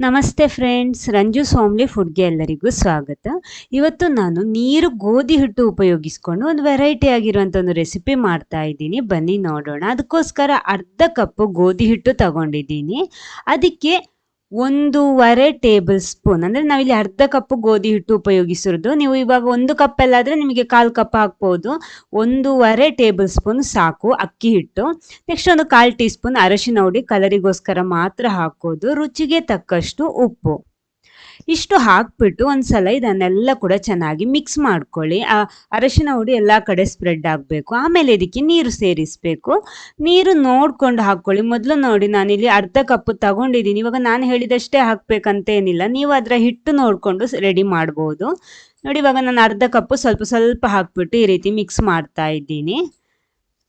ನಮಸ್ತೆ ಫ್ರೆಂಡ್ಸ್ ರಂಜು ಸೋಮ್ಲಿ ಫುಡ್ಗೆ ಎಲ್ಲರಿಗೂ ಸ್ವಾಗತ. ಇವತ್ತು ನಾನು ನೀರು ಗೋಧಿ ಹಿಟ್ಟು ಉಪಯೋಗಿಸ್ಕೊಂಡು ಒಂದು ವೆರೈಟಿ ಆಗಿರುವಂಥ ಒಂದು ರೆಸಿಪಿ ಮಾಡ್ತಾ ಇದ್ದೀನಿ. ಬನ್ನಿ ನೋಡೋಣ. ಅದಕ್ಕೋಸ್ಕರ ಅರ್ಧ ಕಪ್ಪು ಗೋಧಿ ಹಿಟ್ಟು ತಗೊಂಡಿದ್ದೀನಿ. ಅದಕ್ಕೆ ಒಂದೂವರೆ ಟೇಬಲ್ ಸ್ಪೂನ್. ಅಂದರೆ ನಾವಿಲ್ಲಿ ಅರ್ಧ ಕಪ್ ಗೋಧಿ ಹಿಟ್ಟು ಉಪಯೋಗಿಸಿರೋದು. ನೀವು ಇವಾಗ ಒಂದು ಕಪ್ ಎಲ್ಲ ಆದರೆ ನಿಮಗೆ ಕಾಲು ಕಪ್ ಹಾಕ್ಬೋದು ಒಂದೂವರೆ ಟೇಬಲ್ ಸ್ಪೂನ್ ಸಾಕು, ಅಕ್ಕಿ ಹಿಟ್ಟು. ನೆಕ್ಸ್ಟ್ ಒಂದು ಕಾಲು ಟೀ ಸ್ಪೂನ್ ಅರಶಿನ ಹುಡಿ, ಕಲರಿಗೋಸ್ಕರ ಮಾತ್ರ ಹಾಕೋದು. ರುಚಿಗೆ ತಕ್ಕಷ್ಟು ಉಪ್ಪು. ಇಷ್ಟು ಹಾಕ್ಬಿಟ್ಟು ಒಂದ್ಸಲ ಇದನ್ನೆಲ್ಲ ಕೂಡ ಚೆನ್ನಾಗಿ ಮಿಕ್ಸ್ ಮಾಡ್ಕೊಳ್ಳಿ. ಆ, ಅರಶಿನ ಹುಡಿ ಎಲ್ಲ ಕಡೆ ಸ್ಪ್ರೆಡ್ ಆಗಬೇಕು. ಆಮೇಲೆ ಇದಕ್ಕೆ ನೀರು ಸೇರಿಸಬೇಕು. ನೀರು ನೋಡ್ಕೊಂಡು ಹಾಕ್ಕೊಳ್ಳಿ. ಮೊದಲು ನೋಡಿ, ನಾನಿಲ್ಲಿ ಅರ್ಧ ಕಪ್ ತಗೊಂಡಿದ್ದೀನಿ. ಇವಾಗ ನಾನು ಹೇಳಿದಷ್ಟೇ ಹಾಕ್ಬೇಕಂತ ಏನಿಲ್ಲ ನೀವು ಅದರ ಹಿಟ್ಟು ನೋಡಿಕೊಂಡು ರೆಡಿ ಮಾಡ್ಬೋದು. ನೋಡಿ, ಇವಾಗ ನಾನು ಅರ್ಧ ಕಪ್ಪು ಸ್ವಲ್ಪ ಸ್ವಲ್ಪ ಹಾಕ್ಬಿಟ್ಟು ಈ ರೀತಿ ಮಿಕ್ಸ್ ಮಾಡ್ತಾ ಇದ್ದೀನಿ.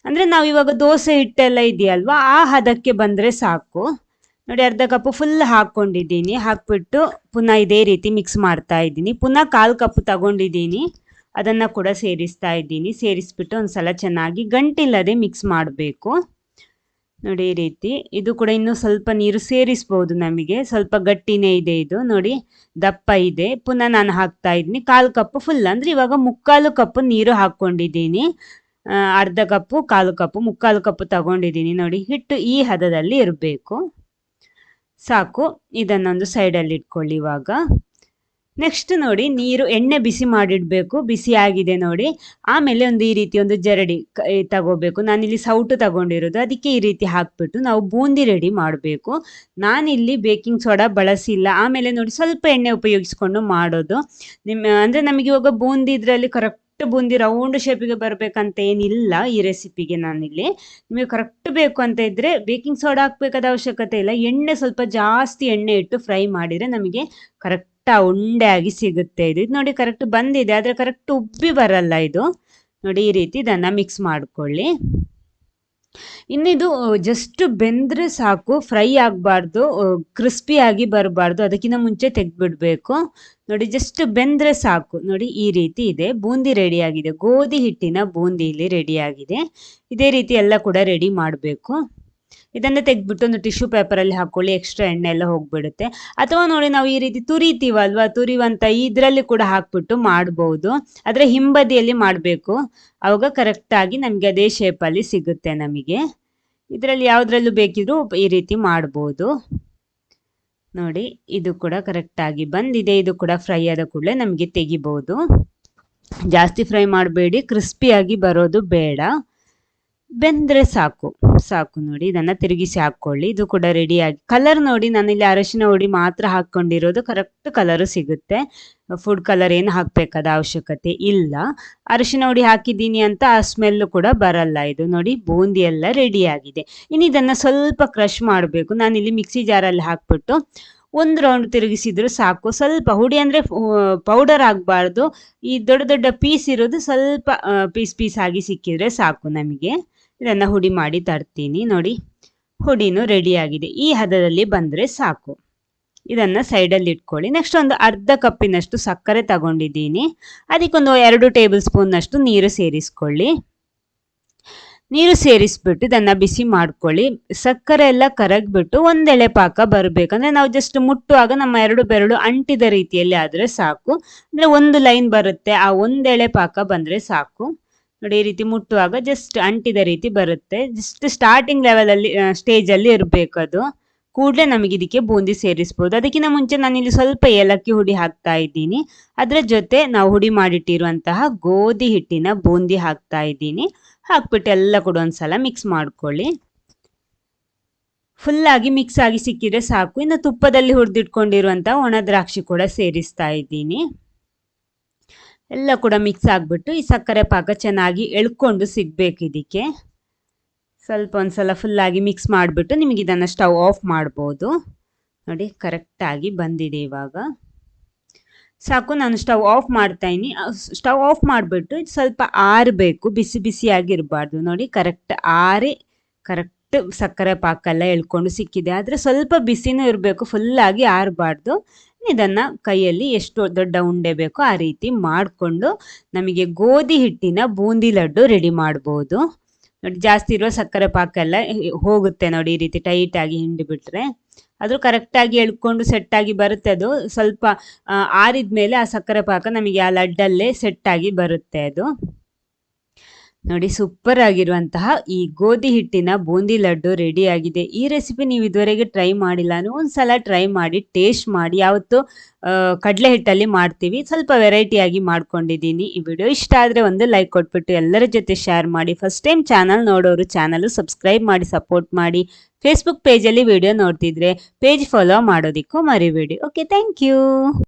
ಅಂದರೆ ನಾವು ಇವಾಗ ದೋಸೆ ಹಿಟ್ಟೆಲ್ಲ ಇದೆಯಲ್ವಾ, ಆ ಹದಕ್ಕೆ ಬಂದರೆ ಸಾಕು. ನೋಡಿ ಅರ್ಧ ಕಪ್ಪು ಫುಲ್ ಹಾಕ್ಕೊಂಡಿದ್ದೀನಿ. ಹಾಕ್ಬಿಟ್ಟು ಪುನಃ ಇದೇ ರೀತಿ ಮಿಕ್ಸ್ ಮಾಡ್ತಾ ಇದ್ದೀನಿ. ಪುನಃ ಕಾಲು ಕಪ್ ತಗೊಂಡಿದ್ದೀನಿ. ಅದನ್ನು ಕೂಡ ಸೇರಿಸ್ತಾ ಇದ್ದೀನಿ. ಸೇರಿಸ್ಬಿಟ್ಟು ಒಂದ್ಸಲ ಚೆನ್ನಾಗಿ ಗಂಟಿಲ್ಲದೆ ಮಿಕ್ಸ್ ಮಾಡಬೇಕು. ನೋಡಿ ಈ ರೀತಿ. ಇದು ಕೂಡ ಇನ್ನೂ ಸ್ವಲ್ಪ ನೀರು ಸೇರಿಸ್ಬೋದು ನಮಗೆ. ಸ್ವಲ್ಪ ಗಟ್ಟಿನೇ ಇದೆ ಇದು. ನೋಡಿ ದಪ್ಪ ಇದೆ. ಪುನಃ ನಾನು ಹಾಕ್ತಾ ಇದ್ದೀನಿ. ಕಾಲು ಕಪ್ ಫುಲ್ ಅಂದರೆ ಇವಾಗ ಮುಕ್ಕಾಲು ಕಪ್ ನೀರು ಹಾಕ್ಕೊಂಡಿದ್ದೀನಿ. ಅರ್ಧ ಕಪ್ಪು, ಕಾಲು ಕಪ್ಪು, ಮುಕ್ಕಾಲು ಕಪ್ಪು ತಗೊಂಡಿದ್ದೀನಿ. ನೋಡಿ ಹಿಟ್ಟು ಈ ಹದದಲ್ಲಿ ಇರಬೇಕು. ಸಾಕು, ಇದನ್ನೊಂದು ಸೈಡಲ್ಲಿ ಇಟ್ಕೊಳ್ಳಿ ಇವಾಗ. ನೆಕ್ಸ್ಟ್ ನೋಡಿ, ನೀರು ಎಣ್ಣೆ ಬಿಸಿ ಮಾಡಿಡಬೇಕು, ಬಿಸಿ ಆಗಿದೆ ನೋಡಿ. ಆಮೇಲೆ ಒಂದು ಈ ರೀತಿ ಒಂದು ಜರಡಿ ತಗೋಬೇಕು. ನಾನಿಲ್ಲಿ ಸೌಟು ತಗೊಂಡಿರೋದು, ಅದಕ್ಕೆ ಈ ರೀತಿ ಹಾಕ್ಬಿಟ್ಟು ನಾವು ಬೂಂದಿ ರೆಡಿ ಮಾಡಬೇಕು. ನಾನಿಲ್ಲಿ ಬೇಕಿಂಗ್ ಸೋಡಾ ಬಳಸಿಲ್ಲ. ಆಮೇಲೆ ನೋಡಿ, ಸ್ವಲ್ಪ ಎಣ್ಣೆ ಉಪಯೋಗಿಸ್ಕೊಂಡು ಮಾಡೋದು. ನಿಮ್ಮ, ಅಂದರೆ ನಮಗೆ ಇವಾಗ ಬೂಂದಿ ಇದರಲ್ಲಿ ಕರೆಕ್ಟ್ ಬೂಂದಿ ರೌಂಡ್ ಶೇಪಿಗೆ ಬರಬೇಕಂತ ಏನಿಲ್ಲ ಈ ರೆಸಿಪಿಗೆ ನಾನಿಲ್ಲಿ. ನಿಮಗೆ ಕರೆಕ್ಟ್ ಬೇಕು ಅಂತ ಇದ್ದರೆ ಬೇಕಿಂಗ್ ಸೋಡಾ ಹಾಕಬೇಕಾದ ಅವಶ್ಯಕತೆ ಇಲ್ಲ. ಎಣ್ಣೆ ಸ್ವಲ್ಪ ಜಾಸ್ತಿ ಎಣ್ಣೆ ಇಟ್ಟು ಫ್ರೈ ಮಾಡಿದರೆ ನಮಗೆ ಕರೆಕ್ಟ್ ಉಂಡೆ ಆಗಿ ಸಿಗುತ್ತೆ ಇದು. ಇದು ನೋಡಿ ಕರೆಕ್ಟ್ ಬಂದಿದೆ, ಆದರೆ ಕರೆಕ್ಟ್ ಉಬ್ಬಿ ಬರಲ್ಲ ಇದು. ನೋಡಿ ಈ ರೀತಿ ಇದನ್ನು ಮಿಕ್ಸ್ ಮಾಡ್ಕೊಳ್ಳಿ. ಇನ್ನಿದು ಜಸ್ಟ್ ಬೆಂದ್ರೆ ಸಾಕು, ಫ್ರೈ ಆಗಬಾರ್ದು ಕ್ರಿಸ್ಪಿಯಾಗಿ ಬರಬಾರ್ದು, ಅದಕ್ಕಿಂತ ಮುಂಚೆ ತೆಗೆದ್ಬಿಡ್ಬೇಕು. ನೋಡಿ, ಜಸ್ಟ್ ಬೆಂದ್ರೆ ಸಾಕು. ನೋಡಿ, ಈ ರೀತಿ ಇದೆ. ಬೂಂದಿ ರೆಡಿಯಾಗಿದೆ. ಗೋಧಿ ಹಿಟ್ಟಿನ ಬೂಂದಿ ಇಲ್ಲಿ ರೆಡಿಯಾಗಿದೆ. ಇದೇ ರೀತಿ ಎಲ್ಲ ಕೂಡ ರೆಡಿ ಮಾಡಬೇಕು. ಇದನ್ನು ತೆಗೆದ್ಬಿಟ್ಟು ಒಂದು ಟಿಶ್ಯೂ ಪೇಪರಲ್ಲಿ ಹಾಕ್ಕೊಳ್ಳಿ ಎಕ್ಸ್ಟ್ರಾ ಎಣ್ಣೆ ಎಲ್ಲ ಹೋಗ್ಬಿಡುತ್ತೆ. ಅಥವಾ ನೋಡಿ ನಾವು ಈ ರೀತಿ ತುರಿತೀವಲ್ವಾ, ತುರಿವಂತ ಇದರಲ್ಲಿ ಕೂಡ ಹಾಕ್ಬಿಟ್ಟು ಮಾಡ್ಬೋದು. ಆದರೆ ಹಿಂಬದಿಯಲ್ಲಿ ಮಾಡಬೇಕು. ಅವಾಗ ಕರೆಕ್ಟಾಗಿ ನಮಗೆ ಅದೇ ಶೇಪಲ್ಲಿ ಸಿಗುತ್ತೆ ನಮಗೆ. ಇದರಲ್ಲಿ ಯಾವುದ್ರಲ್ಲೂ ಬೇಕಿದ್ರೂ ಈ ರೀತಿ ಮಾಡ್ಬೋದು. ನೋಡಿ, ಇದು ಕೂಡ ಕರೆಕ್ಟಾಗಿ ಬಂದಿದೆ. ಇದು ಕೂಡ ಫ್ರೈ ಆದ ಕೂಡಲೇ ನಮಗೆ ತೆಗಿಬೋದು. ಜಾಸ್ತಿ ಫ್ರೈ ಮಾಡಬೇಡಿ ಕ್ರಿಸ್ಪಿಯಾಗಿ ಬರೋದು ಬೇಡ. ಬೆಂದರೆ ಸಾಕು ಸಾಕು ನೋಡಿ, ಇದನ್ನ ತಿರುಗಿಸಿ ಹಾಕೊಳ್ಳಿ ಇದು ಕೂಡ ರೆಡಿ ಆಗಿ ಕಲರ್ ನೋಡಿ ನಾನಿಲ್ಲಿ ಅರಶಿನ ಹುಡಿ ಮಾತ್ರ ಹಾಕೊಂಡಿರೋದು ಕರೆಕ್ಟ್ ಕಲರು ಸಿಗುತ್ತೆ. ಫುಡ್ ಕಲರ್ ಏನು ಹಾಕಬೇಕಾದ ಅವಶ್ಯಕತೆ ಇಲ್ಲ. ಅರಶಿನ ಹುಡಿ ಹಾಕಿದ್ದೀನಿ ಅಂತ ಆ ಸ್ಮೆಲ್ಲು ಕೂಡ ಬರಲ್ಲ. ಇದು ನೋಡಿ ಬೂಂದಿ ಎಲ್ಲ ಆಗಿದೆ. ಇನ್ನು ಇದನ್ನು ಸ್ವಲ್ಪ ಕ್ರಷ್ ಮಾಡಬೇಕು. ನಾನು ನಾನಿಲ್ಲಿ ಮಿಕ್ಸಿ ಜಾರಲ್ಲಿ ಹಾಕ್ಬಿಟ್ಟು ಒಂದು ರೌಂಡ್ ತಿರುಗಿಸಿದ್ರು ಸಾಕು. ಸ್ವಲ್ಪ ಹುಡಿ ಅಂದರೆ ಪೌಡರ್ ಆಗಬಾರ್ದು. ಈ ದೊಡ್ಡ ದೊಡ್ಡ ಪೀಸ್ ಇರೋದು ಸ್ವಲ್ಪ ಪೀಸ್ ಪೀಸ್ ಆಗಿ ಸಿಕ್ಕಿದ್ರೆ ಸಾಕು ನಮಗೆ. ಇದನ್ನು ಹುಡಿ ಮಾಡಿ ತರ್ತೀನಿ ನೋಡಿ. ಹುಡಿನೂ ರೆಡಿಯಾಗಿದೆ ಈ ಹದದಲ್ಲಿ ಬಂದರೆ ಸಾಕು. ಇದನ್ನು ಸೈಡಲ್ಲಿ ಇಟ್ಕೊಳ್ಳಿ. ನೆಕ್ಸ್ಟ್ ಒಂದು ಅರ್ಧ ಕಪ್ಪಿನಷ್ಟು ಸಕ್ಕರೆ ತಗೊಂಡಿದ್ದೀನಿ. ಅದಕ್ಕೊಂದು ಎರಡು ಟೇಬಲ್ ಸ್ಪೂನ್ನಷ್ಟು ನೀರು ಸೇರಿಸ್ಕೊಳ್ಳಿ. ನೀರು ಸೇರಿಸ್ಬಿಟ್ಟು ಇದನ್ನು ಬಿಸಿ ಮಾಡ್ಕೊಳ್ಳಿ. ಸಕ್ಕರೆ ಎಲ್ಲ ಕರಗಿಬಿಟ್ಟು ಒಂದೆಳೆ ಪಾಕ ಬರಬೇಕಂದ್ರೆ ನಾವು ಜಸ್ಟ್ ಮುಟ್ಟುವಾಗ ನಮ್ಮ ಎರಡು ಬೆರಳು ಅಂಟಿದ ರೀತಿಯಲ್ಲಿ ಆದರೆ ಸಾಕು. ಅಂದರೆ ಒಂದು ಲೈನ್ ಬರುತ್ತೆ. ಆ ಒಂದೆಳೆ ಪಾಕ ಬಂದರೆ ಸಾಕು. ನೋಡಿ, ಈ ರೀತಿ ಮುಟ್ಟುವಾಗ ಜಸ್ಟ್ ಅಂಟಿದ ರೀತಿ ಬರುತ್ತೆ. ಜಸ್ಟ್ ಸ್ಟಾರ್ಟಿಂಗ್ ಲೆವೆಲಲ್ಲಿ ಸ್ಟೇಜಲ್ಲಿ ಇರಬೇಕು ಅದು. ಕೂಡಲೇ ನಮಗೆ ಇದಕ್ಕೆ ಬೂಂದಿ ಸೇರಿಸ್ಬೋದು. ಅದಕ್ಕಿಂತ ಮುಂಚೆ ನಾನು ಇಲ್ಲಿ ಸ್ವಲ್ಪ ಏಲಕ್ಕಿ ಹುಡಿ ಹಾಕ್ತಾ ಇದ್ದೀನಿ. ಅದರ ಜೊತೆ ನಾವು ಹುಡಿ ಮಾಡಿಟ್ಟಿರುವಂತಹ ಗೋಧಿ ಹಿಟ್ಟಿನ ಬೂಂದಿ ಹಾಕ್ತಾ ಇದ್ದೀನಿ. ಹಾಕ್ಬಿಟ್ಟು ಎಲ್ಲ ಕೂಡ ಒಂದ್ಸಲ ಮಿಕ್ಸ್ ಮಾಡ್ಕೊಳ್ಳಿ. ಫುಲ್ಲಾಗಿ ಮಿಕ್ಸ್ ಆಗಿ ಸಿಕ್ಕಿದ್ರೆ ಸಾಕು. ಇನ್ನು ತುಪ್ಪದಲ್ಲಿ ಹುರಿದಿಟ್ಕೊಂಡಿರುವಂತಹ ಒಣ ದ್ರಾಕ್ಷಿ ಕೂಡ ಸೇರಿಸ್ತಾ ಇದ್ದೀನಿ. ಎಲ್ಲ ಕೂಡ ಮಿಕ್ಸ್ ಆಗಿಬಿಟ್ಟು ಈ ಸಕ್ಕರೆ ಪಾಕ ಚೆನ್ನಾಗಿ ಎಳ್ಕೊಂಡು ಸಿಗಬೇಕು ಇದಕ್ಕೆ ಸ್ವಲ್ಪ ಒಂದು ಸಲ ಫುಲ್ಲಾಗಿ ಮಿಕ್ಸ್ ಮಾಡಿಬಿಟ್ಟು ನಿಮಗೆ ಇದನ್ನು ಸ್ಟವ್ ಆಫ್ ಮಾಡ್ಬೋದು. ನೋಡಿ ಕರೆಕ್ಟಾಗಿ ಬಂದಿದೆ ಇವಾಗ. ಸಾಕು, ನಾನು ಸ್ಟವ್ ಆಫ್ ಮಾಡ್ತಾಯಿನಿ ಸ್ಟವ್ ಆಫ್ ಮಾಡಿಬಿಟ್ಟು ಸ್ವಲ್ಪ ಆರಬೇಕು, ಬಿಸಿ ಬಿಸಿಯಾಗಿರಬಾರ್ದು. ನೋಡಿ ಕರೆಕ್ಟ್ ಆರಿ ಕರೆಕ್ಟ್ ಸಕ್ಕರೆ ಪಾಕೆಲ್ಲ ಎಳ್ಕೊಂಡು ಸಿಕ್ಕಿದೆ. ಆದರೆ ಸ್ವಲ್ಪ ಬಿಸಿನೂ ಇರಬೇಕು ಫುಲ್ಲಾಗಿ ಆರಬಾರ್ದು. ಇದನ್ನು ಕೈಯಲ್ಲಿ ಎಷ್ಟು ದೊಡ್ಡ ಉಂಡೆ ಬೇಕೋ ಆ ರೀತಿ ಮಾಡಿಕೊಂಡು ನಮಗೆ ಗೋಧಿ ಹಿಟ್ಟಿನ ಬೂಂದಿ ಲಡ್ಡು ರೆಡಿ ಮಾಡ್ಬೋದು. ನೋಡಿ, ಜಾಸ್ತಿ ಇರೋ ಸಕ್ಕರೆ ಪಾಕ ಎಲ್ಲ ಹೋಗುತ್ತೆ ನೋಡಿ ಈ ರೀತಿ ಟೈಟಾಗಿ ಹಿಂಡಿಬಿಟ್ರೆ. ಆದರೂ ಕರೆಕ್ಟಾಗಿ ಎಳ್ಕೊಂಡು ಸೆಟ್ಟಾಗಿ ಬರುತ್ತೆ ಅದು. ಸ್ವಲ್ಪ ಆರಿದ ಮೇಲೆ ಆ ಸಕ್ಕರೆ ಪಾಕ ನಮಗೆ ಆ ಲಡ್ಡಲ್ಲೇ ಸೆಟ್ಟಾಗಿ ಬರುತ್ತೆ ಅದು. ನೋಡಿ ಸೂಪರ್ ಆಗಿರುವಂತಹ ಈ ಗೋಧಿ ಹಿಟ್ಟಿನ ಬೂಂದಿ ಲಡ್ಡು ರೆಡಿ ಆಗಿದೆ. ಈ ರೆಸಿಪಿ ನೀವು ಇದುವರೆಗೆ ಟ್ರೈ ಮಾಡಿಲ್ಲ ಒಂದು ಒಂದ್ಸಲ ಟ್ರೈ ಮಾಡಿ ಟೇಸ್ಟ್ ಮಾಡಿ. ಯಾವತ್ತು ಕಡಲೆ ಹಿಟ್ಟಲ್ಲಿ ಮಾಡ್ತೀವಿ. ಸ್ವಲ್ಪ ವೆರೈಟಿಯಾಗಿ ಮಾಡ್ಕೊಂಡಿದ್ದೀನಿ. ಈ ವಿಡಿಯೋ ಇಷ್ಟ ಆದರೆ ಒಂದು ಲೈಕ್ ಕೊಟ್ಬಿಟ್ಟು ಎಲ್ಲರ ಜೊತೆ ಶೇರ್ ಮಾಡಿ. ಫಸ್ಟ್ ಟೈಮ್ ಚಾನಲ್ ನೋಡೋರು ಚಾನಲ್ ಸಬ್ಸ್ಕ್ರೈಬ್ ಮಾಡಿ ಸಪೋರ್ಟ್ ಮಾಡಿ. ಫೇಸ್ಬುಕ್ ಪೇಜಲ್ಲಿ ವಿಡಿಯೋ ನೋಡ್ತಿದ್ರೆ ಪೇಜ್ ಫಾಲೋ ಮಾಡೋದಿಕ್ಕೂ ಮರಿಬೇಡಿ. Okay thank you